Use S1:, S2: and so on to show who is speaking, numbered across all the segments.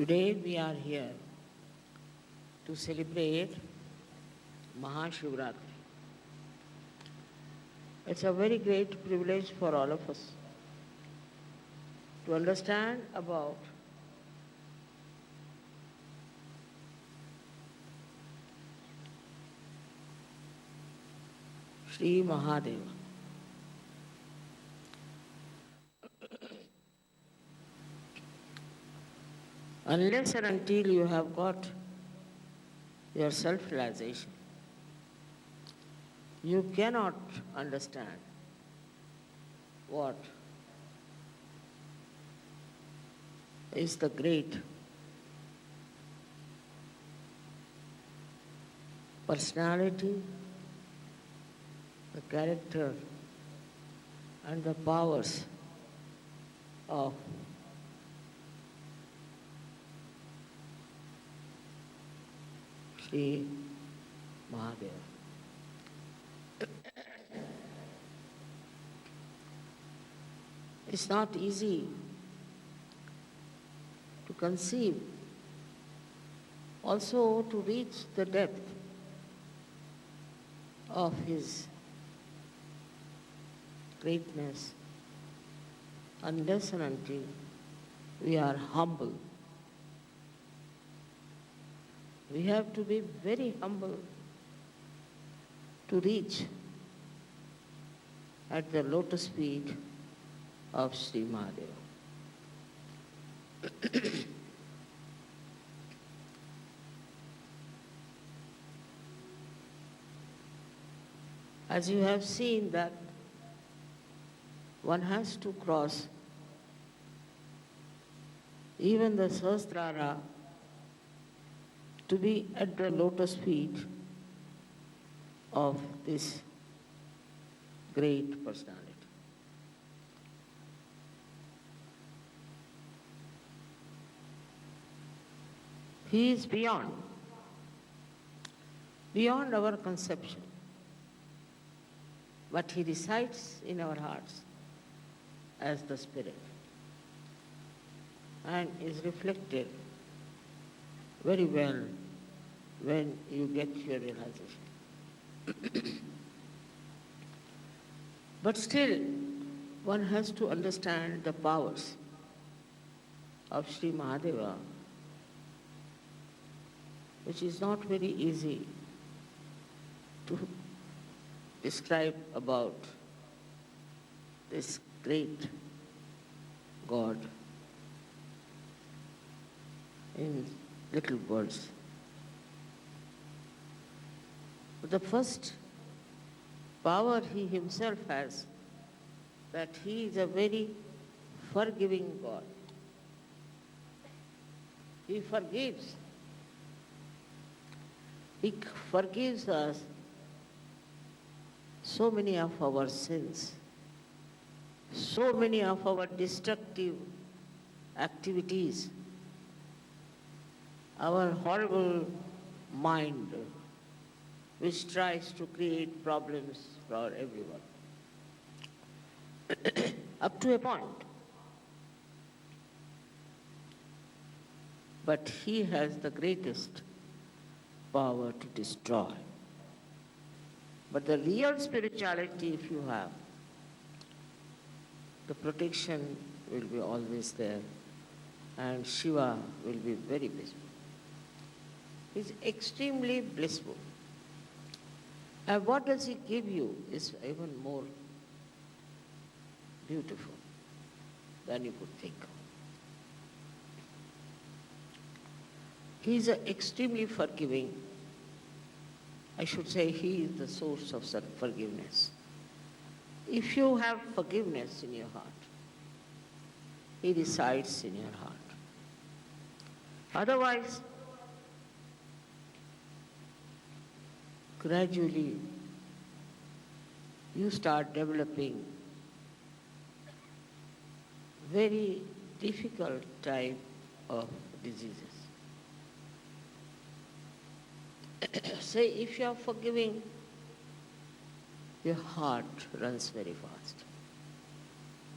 S1: Today we are here to celebrate Mahashivratri. It's a very great privilege for all of us to understand about Sri Mahadeva. Unless and until you have got your self-realization, you cannot understand what is the great personality, the character, and the powers of Sri Mahadeva. It's not easy to conceive, also to reach the depth of his greatness unless and until we are humble. We have to be very humble to reach at the lotus feet of Sri Mahadeva. As you have seen that one has to cross even the Sahasrara to be at the lotus feet of this great personality. He is beyond, beyond our conception. But he resides in our hearts as the Spirit and is reflected very well when you get your realization. but still, one has to understand the powers of Sri Mahadeva, which is not very easy to describe about this great God in little words. The first power he himself has, that he is a very forgiving God. He forgives. He forgives us so many of our sins, so many of our destructive activities, our horrible mind which tries to create problems for everyone. Up to a point. But he has the greatest power to destroy. But the real spirituality, if you have, the protection will be always there and Shiva will be very blissful. He's extremely blissful. And what does he give you is even more beautiful than you could think of. He is extremely forgiving. I should say he is the source of forgiveness. If you have forgiveness in your heart, he resides in your heart. Otherwise, gradually you start developing very difficult type of diseases. Say if you are forgiving, your heart runs very fast.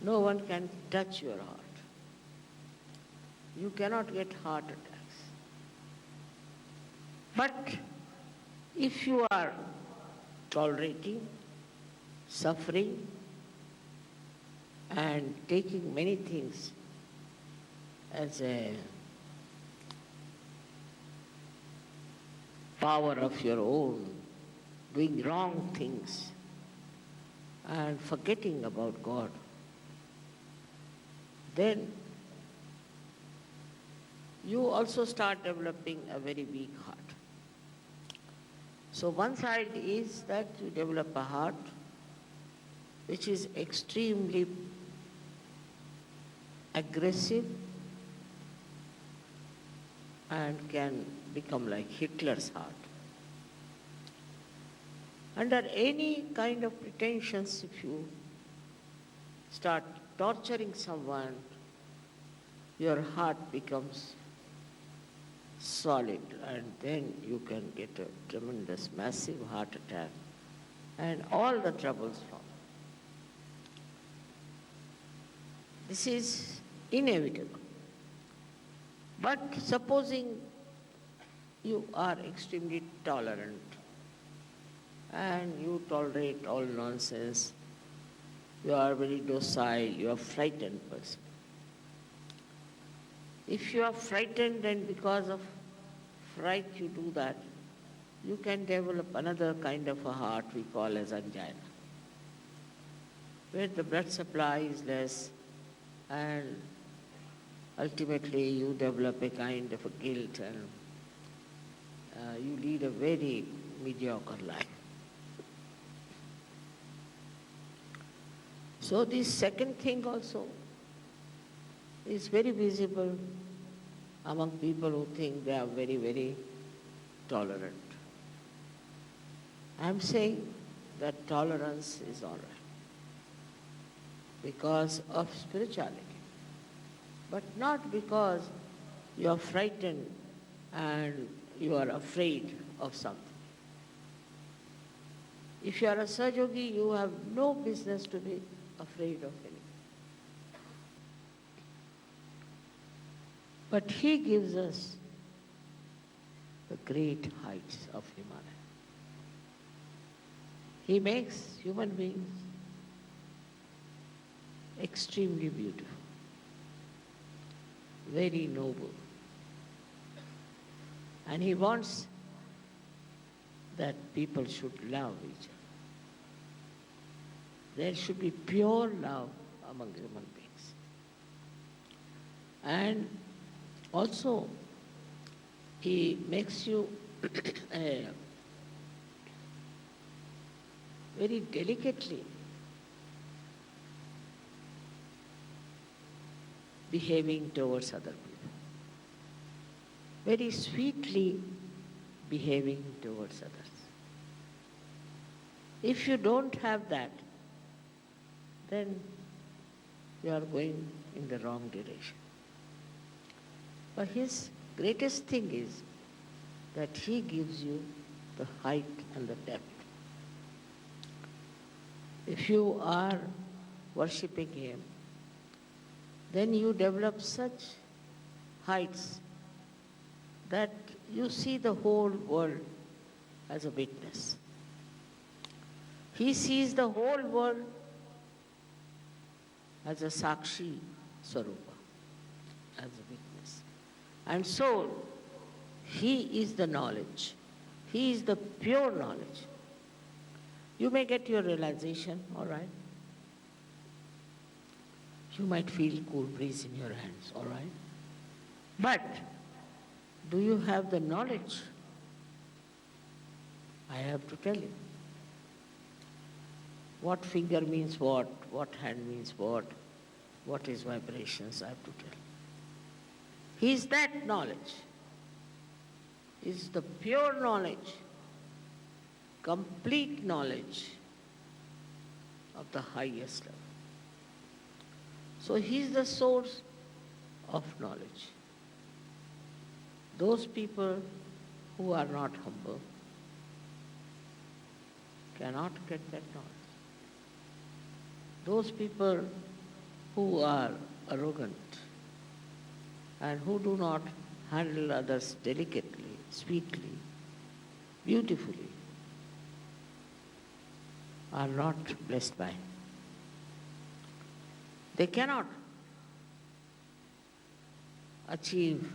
S1: No one can touch your heart. you cannot get heart attacks. But if you are tolerating, suffering, and taking many things as a power of your own, doing wrong things, and forgetting about God, then you also start developing a very weak heart. So one side is that you develop a heart which is extremely aggressive and can become like Hitler's heart. Under any kind of pretensions, if you start torturing someone, your heart becomes solid and then you can get a tremendous, massive heart attack and all the troubles follow. This is inevitable. But supposing you are extremely tolerant and you tolerate all nonsense, you are very docile, you are frightened person. If you are frightened and because of fright you do that, you can develop another kind of a heart we call as angina, where the blood supply is less and ultimately you develop a kind of a guilt and uh, you lead a very mediocre life. So this second thing also is very visible among people who think they are very, very tolerant. I am saying that tolerance is all right because of spirituality, but not because you are frightened and you are afraid of something. If you are a Sahajogi, you have no business to be afraid of anything. But he gives us the great heights of Himalaya. He makes human beings extremely beautiful, very noble. And he wants that people should love each other. There should be pure love among human beings. And also, he makes you uh, very delicately behaving towards other people, very sweetly behaving towards others. If you don't have that, then you are going in the wrong direction. But his greatest thing is that he gives you the height and the depth. If you are worshipping him, then you develop such heights that you see the whole world as a witness. He sees the whole world as a Sakshi Swarupa, as a witness. And so, he is the knowledge. He is the pure knowledge. You may get your realization, all right? You might feel cool breeze in your hands, all right? But do you have the knowledge? I have to tell you. What finger means what, what hand means what, what is vibrations, I have to tell. He is that knowledge. Is the pure knowledge, complete knowledge of the highest level. So he is the source of knowledge. Those people who are not humble cannot get that knowledge. Those people who are arrogant and who do not handle others delicately, sweetly, beautifully, are not blessed by. They cannot achieve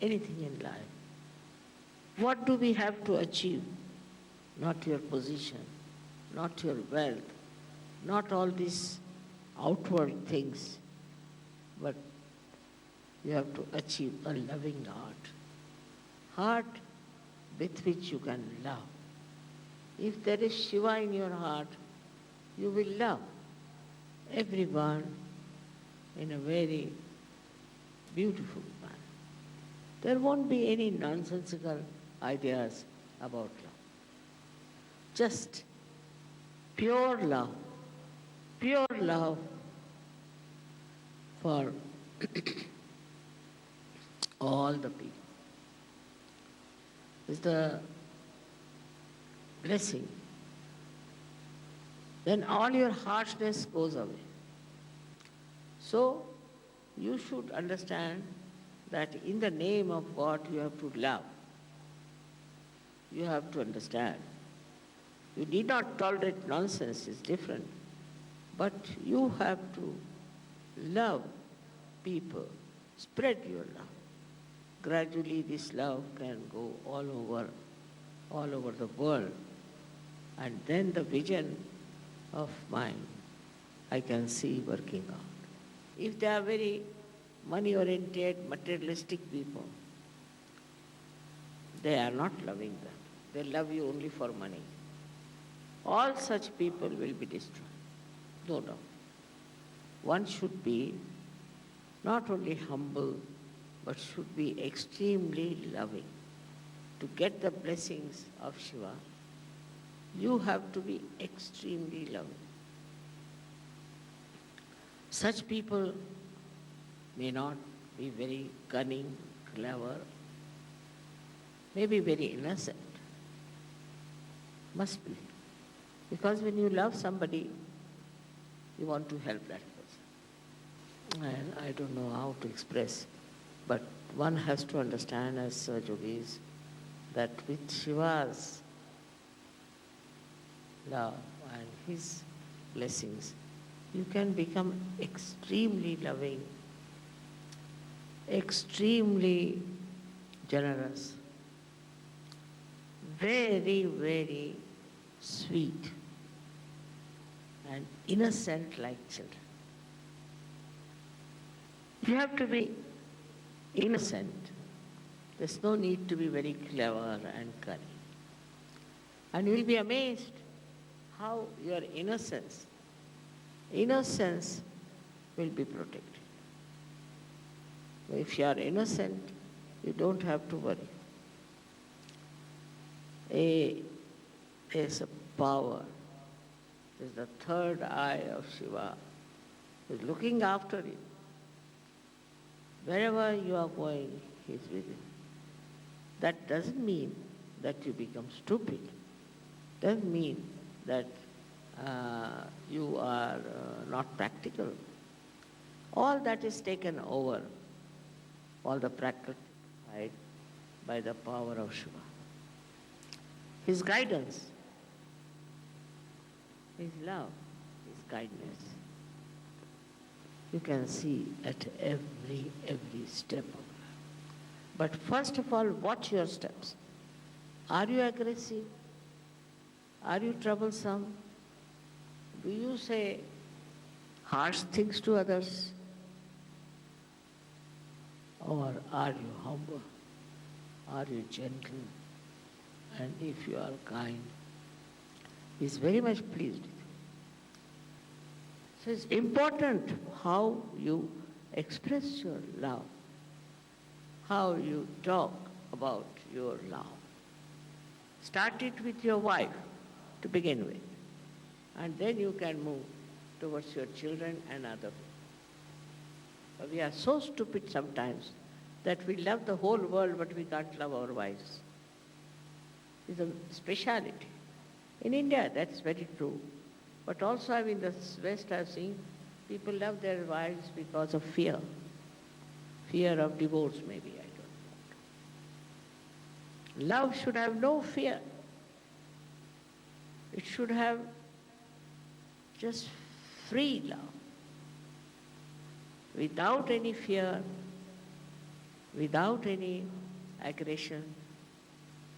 S1: anything in life. What do we have to achieve? Not your position, not your wealth, not all these outward things, but you have to achieve a loving heart. Heart with which you can love. If there is Shiva in your heart, you will love everyone in a very beautiful manner. There won't be any nonsensical ideas about love. Just pure love, pure love for all the people is the blessing. Then all your harshness goes away. So you should understand that in the name of God you have to love. You have to understand. You need not tolerate nonsense, it's different. But you have to love people, spread your love. Gradually this love can go all over, all over the world. And then the vision of mine I can see working out. If they are very money-oriented, materialistic people, they are not loving them. They love you only for money. All such people will be destroyed. No doubt. One should be not only humble, but should be extremely loving. To get the blessings of Shiva, you have to be extremely loving. Such people may not be very cunning, clever, may be very innocent. Must be. Because when you love somebody, you want to help that person. And I don't know how to express, but one has to understand as Sir Yogis that with Shiva's love and his blessings, you can become extremely loving, extremely generous, very, very sweet, and innocent like children. You have to be innocent. There's no need to be very clever and cunning. And you'll be amazed how your innocence, innocence will be protected. If you are innocent, you don't have to worry. A, there's a power, there's the third eye of Shiva, is looking after you. Wherever you are going, he is with you. That doesn't mean that you become stupid. Doesn't mean that uh, you are uh, not practical. All that is taken over, all the practical by the power of Shiva. His guidance, His love, His kindness. You can see at every, every step of life. But first of all, watch your steps. Are you aggressive? Are you troublesome? Do you say harsh things to others? Or are you humble? Are you gentle? And if you are kind, He is very much pleased. So it's important how you express your love, how you talk about your love. Start it with your wife to begin with, and then you can move towards your children and other people. We are so stupid sometimes that we love the whole world but we can't love our wives. It's a speciality. In India, that's very true. But also I mean, the West, I've seen people love their wives because of fear. Fear of divorce, maybe, I don't know. Love should have no fear. It should have just free love, without any fear, without any aggression.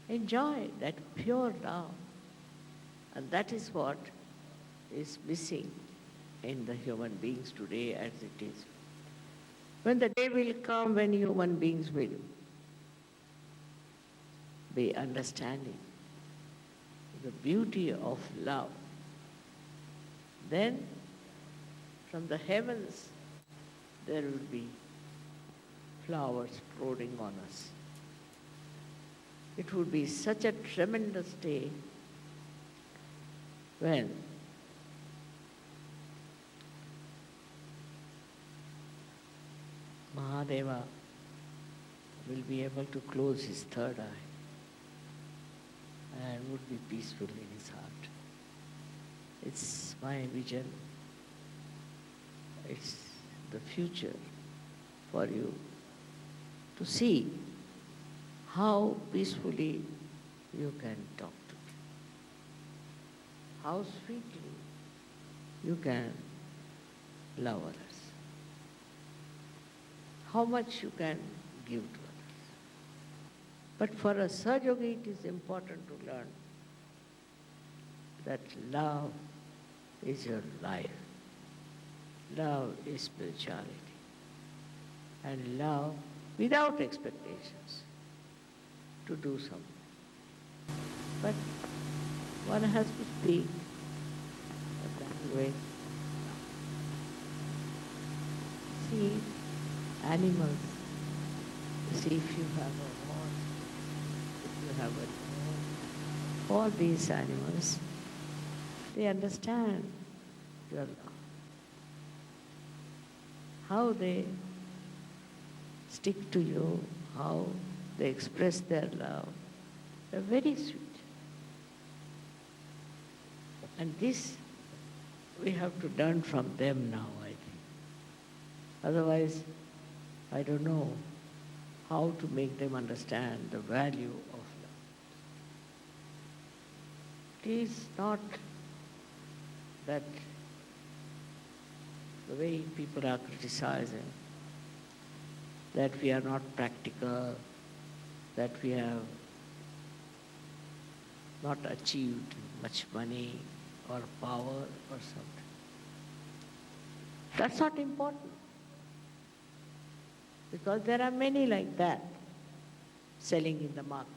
S1: Enjoy that pure love. And that is what is missing in the human beings today as it is. When the day will come when human beings will be understanding the beauty of love, then from the heavens there will be flowers pouring on us. It would be such a tremendous day when Mahadeva will be able to close his third eye and would be peaceful in his heart. It's my vision. It's the future for you to see how peacefully you can talk to me, how sweetly you can love others, how much you can give to others. But for a Sahaja it is important to learn that love is your life. Love is spirituality. And love without expectations to do something. But one has to speak that way. See animals. See if you have a horse, if you have a dog. All these animals, they understand your love. How they stick to you, how they express their love. They're very sweet. And this we have to learn from them now, I think. Otherwise, I don't know how to make them understand the value of love. It is not that the way people are criticizing, that we are not practical, that we have not achieved much money or power or something. That's not important. Because there are many like that selling in the market.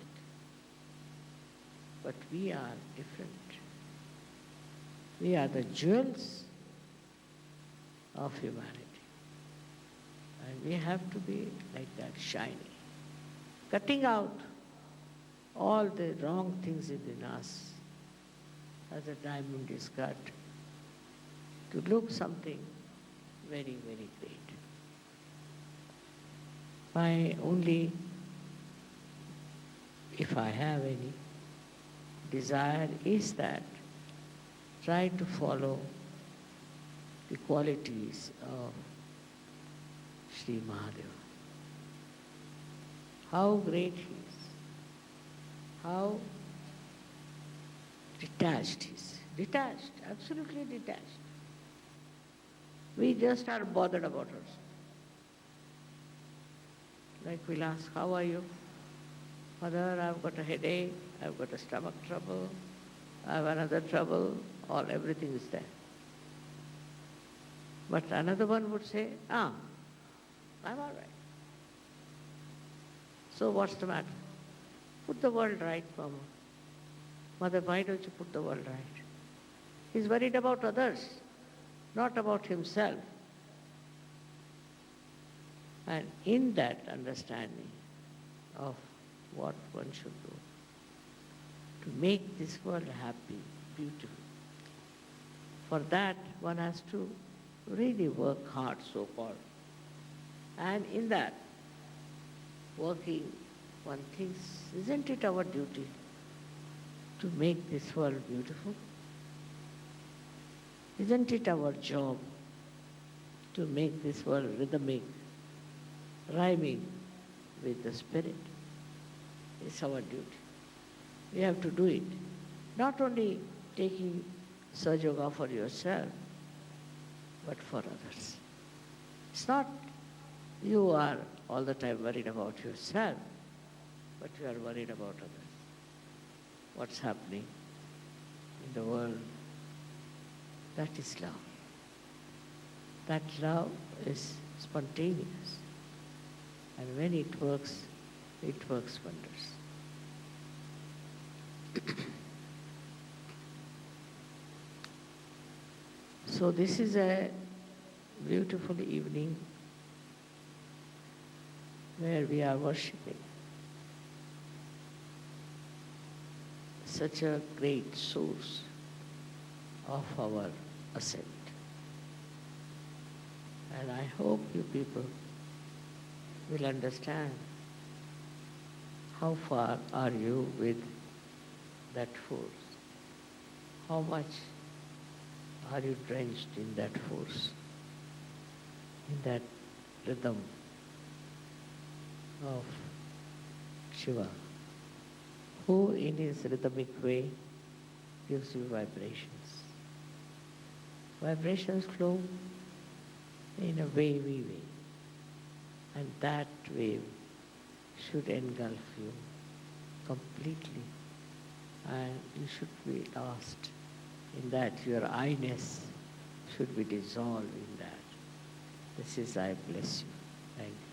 S1: But we are different. We are the jewels of humanity. And we have to be like that, shiny. Cutting out all the wrong things within us as a diamond is cut to look something very, very great. My only, if I have any, desire is that try to follow the qualities of Sri Mahadeva. How great he is, how detached he is, detached, absolutely detached. We just are bothered about ourselves. Like we'll ask, how are you? Mother, I've got a headache, I've got a stomach trouble, I have another trouble, all everything is there. But another one would say, ah, I'm all right. So what's the matter? Put the world right, Mama. Mother, why don't you put the world right? He's worried about others, not about himself. And in that understanding of what one should do, to make this world happy, beautiful, for that one has to really work hard, so called. And in that, working, one thinks, isn't it our duty to make this world beautiful? Isn't it our job to make this world rhythmic, rhyming with the spirit. It's our duty. We have to do it. Not only taking Sahaja Yoga for yourself, but for others. It's not you are all the time worried about yourself, but you are worried about others. What's happening in the world? That is love. That love is spontaneous. And when it works, it works wonders. so this is a beautiful evening where we are worshipping such a great source of our ascent. And I hope you people will understand how far are you with that force? How much are you drenched in that force, in that rhythm of Shiva, who in his rhythmic way gives you vibrations. Vibrations flow in a wavy way, and that wave should engulf you completely, and you should be lost in that. Your I-ness should be dissolved in that. This is I bless you. Thank you.